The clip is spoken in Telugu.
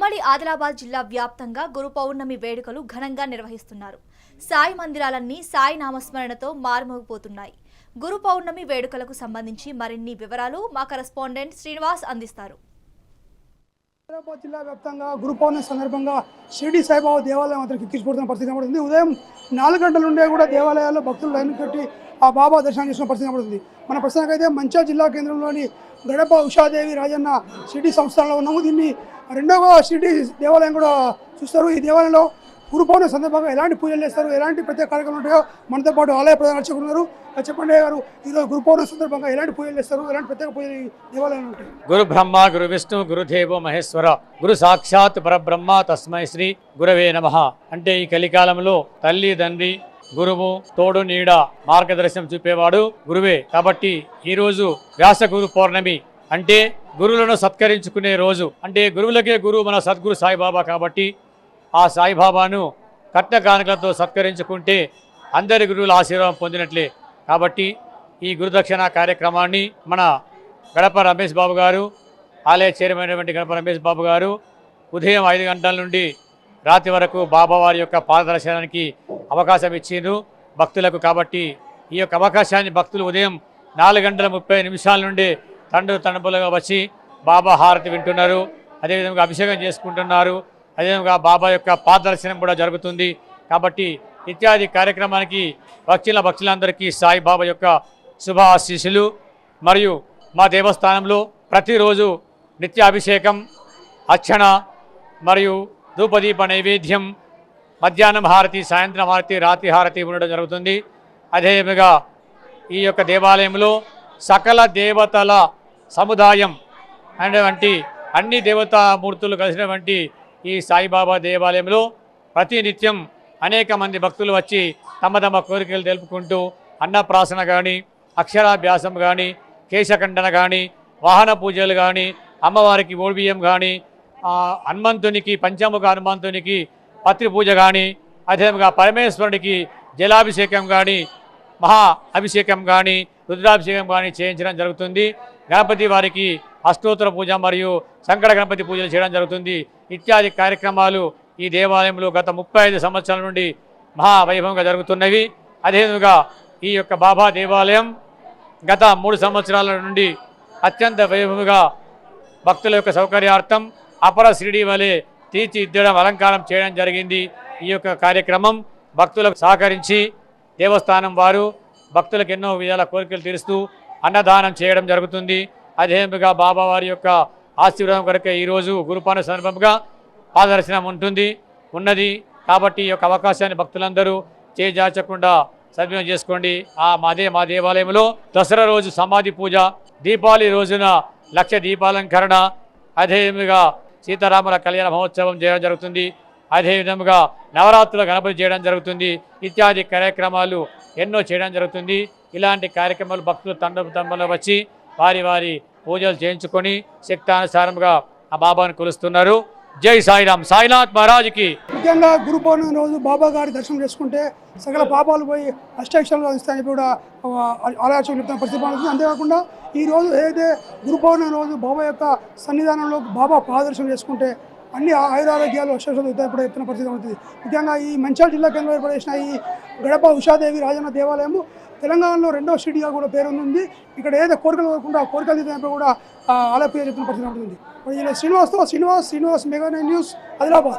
ఉమ్మడి ఆదిలాబాద్ జిల్లా వ్యాప్తంగా గురు పౌర్ణమి వేడుకలు ఘనంగా నిర్వహిస్తున్నారు. సాయి మందిరాలన్నీ సాయి నామస్మరణతో మారుమోగిపోతున్నాయి. గురు పౌర్ణమి వేడుకలకు సంబంధించి మరిన్ని వివరాలు మా కరెస్పాండెంట్ శ్రీనివాస్ అందిస్తారు. హైదరాబాద్ జిల్లా వ్యాప్తంగా గురు పౌర్ణమి సందర్భంగా షిరిడి సాయిబాబా దేవాలయం అతనికి కిక్కిసిపోతున్న పరిస్థితి కనబడుతుంది. ఉదయం నాలుగు గంటల నుండే కూడా దేవాలయాల్లో భక్తులు లైన్ కట్టి ఆ బాబా దర్శనం చేసిన పరిస్థితి కనబడుతుంది. మన ప్రస్తుతానికైతే అయితే మంచిర్యాల జిల్లా కేంద్రంలోని గడప ఉషాదేవి రాజన్న సిటీ సంస్థానంలో ఉన్నాము. దీన్ని రెండవ సిటీ దేవాలయం కూడా చూస్తారు. ఈ దేవాలయంలో గురు పౌర్ణమి సందర్భంగా ఎలాంటి పూజలు చేస్తారు? ఎలాంటి ప్రత్యేక కార్యక్రమాలు ఉంటాయో మనతో పాటు ఆలయ ప్రధాన అర్చకులు ఉన్నారు. చెప్పండి గారు ఈరోజు గురు పౌర్ణమి సందర్భంగా ఎలాంటి పూజలు చేస్తారు? ఎలాంటి ప్రత్యేక పూజలు ఈ దేవాలయంలో ఉంటాయి? గురు బ్రహ్మ గురు విష్ణు గురుదేవో మహేశ్వర గురు సాక్షాత్ పరబ్రహ్మ తస్మై శ్రీ గురవే నమ. అంటే ఈ కలికాలంలో తల్లి తండ్రి గురువు తోడు నీడ మార్గదర్శనం చూపేవాడు గురువే. కాబట్టి ఈ రోజు వ్యాస గురు పౌర్ణమి అంటే గురువులను సత్కరించుకునే రోజు. అంటే గురువులకే గురువు మన సద్గురు సాయిబాబా కాబట్టి ఆ సాయిబాబాను కట్న కానుకలతో సత్కరించుకుంటే అందరి గురువుల ఆశీర్వాదం పొందినట్లే. కాబట్టి ఈ గురుదక్షిణ కార్యక్రమాన్ని మన గడప రమేష్ బాబు గారు ఆలయ చైర్మన్ అయినటువంటి గడప రమేష్ బాబు గారు ఉదయం ఐదు గంటల నుండి రాత్రి వరకు బాబావారి యొక్క పాదదర్శనానికి అవకాశం ఇచ్చిండ్రు భక్తులకు కాబట్టి ఈ యొక్క అవకాశాన్ని భక్తులు ఉదయం నాలుగు గంటల ముప్పై నిమిషాల నుండి తండ్రి తండ్రులుగా వచ్చి బాబా హారతి వింటున్నారు. అదేవిధంగా అభిషేకం చేసుకుంటున్నారు. అదేవిధంగా బాబా యొక్క పాదర్శనం కూడా జరుగుతుంది. కాబట్టి ఇత్యాది కార్యక్రమానికి భక్తుల భక్తులందరికీ సాయిబాబా యొక్క శుభ ఆశీస్సులు మరియు మా దేవస్థానంలో ప్రతిరోజు నిత్య అభిషేకం అర్చన మరియు ధూపదీప నైవేద్యం మధ్యాహ్నం హారతి సాయంత్రం హారతి రాత్రి హారతి ఉండడం జరుగుతుంది. అదేవిధంగా ఈ యొక్క దేవాలయంలో సకల దేవతల సముదాయం అనేటువంటి అన్ని దేవతామూర్తులు కలిసినటువంటి ఈ సాయిబాబా దేవాలయంలో ప్రతినిత్యం అనేక మంది భక్తులు వచ్చి తమ తమ కోరికలు తెలుపుకుంటూ అన్నప్రాసన కానీ అక్షరాభ్యాసం కానీ కేశఖండన కానీ వాహన పూజలు కానీ అమ్మవారికి ఓడిబియ్యం కానీ హనుమంతునికి పంచముఖ హనుమంతునికి పత్రి పూజ కానీ అదేవిధంగా పరమేశ్వరునికి జలాభిషేకం కానీ మహా అభిషేకం కానీ రుద్రాభిషేకం కానీ చేయించడం జరుగుతుంది. గణపతి వారికి అష్టోత్తర పూజ మరియు సంకట గణపతి పూజలు చేయడం జరుగుతుంది. ఇత్యాది కార్యక్రమాలు ఈ దేవాలయంలో గత ముప్పై ఐదు సంవత్సరాల నుండి మహా వైభవంగా జరుగుతున్నవి. అదేవిధంగా ఈ యొక్క బాబా దేవాలయం గత మూడు సంవత్సరాల నుండి అత్యంత వైభవంగా భక్తుల యొక్క సౌకర్యార్థం అపర శ్రీడి వలె తీర్చిదిద్దడం అలంకారం చేయడం జరిగింది. ఈ యొక్క కార్యక్రమం భక్తులకు సహకరించి దేవస్థానం వారు భక్తులకు ఎన్నో విధాల కోరికలు తీరుస్తూ అన్నదానం చేయడం జరుగుతుంది. అదేవిధంగా బాబావారి యొక్క ఆశీర్వాదం కొరకే ఈరోజు గురుపాన సందర్భంగా పాదర్శనం ఉంటుంది. ఉన్నది కాబట్టి ఈ యొక్క అవకాశాన్ని భక్తులందరూ చేజార్చకుండా సద్వినియోగం చేసుకోండి. ఆ మాదే మా దేవాలయంలో దసరా రోజు సమాధి పూజ దీపావళి రోజున లక్ష దీపాలంకరణ అదేవిధంగా సీతారాముల కళ్యాణ మహోత్సవం చేయడం జరుగుతుంది. అదేవిధంగా నవరాత్రుల గణపతి చేయడం జరుగుతుంది. ఇత్యాది కార్యక్రమాలు ఎన్నో చేయడం జరుగుతుంది. ఇలాంటి కార్యక్రమాలు భక్తులు తండ తండంలో వచ్చి వారి వారి పూజలు చేయించుకొని శక్తానుసారంగా ఆ బాబాను కొలుస్తున్నారు. జై సాయిరామ్. సాయినాథ్ మహారాజ్కి ముఖ్యంగా గురు పౌర్ణమి రోజు బాబా గారి దర్శనం చేసుకుంటే సకల పాపాలు పోయి అష్టాక్షరాలు అందిస్తాయని కూడా ఆలోచన చెప్తున్న పరిస్థితి అంతేకాకుండా ఈ రోజు ఏదైతే గురు పౌర్ణమి రోజు బాబా యొక్క సన్నిధానంలో బాబా పాదర్శనం చేసుకుంటే అన్ని ఆయురారోగ్యాలు అష్టాక్షరాలు ఇప్పుడు ఎత్తున పరిస్థితి ఉంటుంది ముఖ్యంగా ఈ మంచిర్యాల జిల్లా కేంద్రంలో ఏర్పడేసిన ఈ గడప ఉషాదేవి రాజన్న దేవాలయము తెలంగాణలో రెండో సిటీగా కూడా పేరుంది ఇక్కడ ఏదో కోరికలు కోరకుండా ఆ కోరికలు తీరినప్పుడు కూడా ఆ ఆలయ చెప్తున్న పరిస్థితి ఉంటుంది ఇలా శ్రీనివాస్తో శ్రీనివాస్ శ్రీనివాస్ మెగా న్యూస్ ఆదిలాబాద్.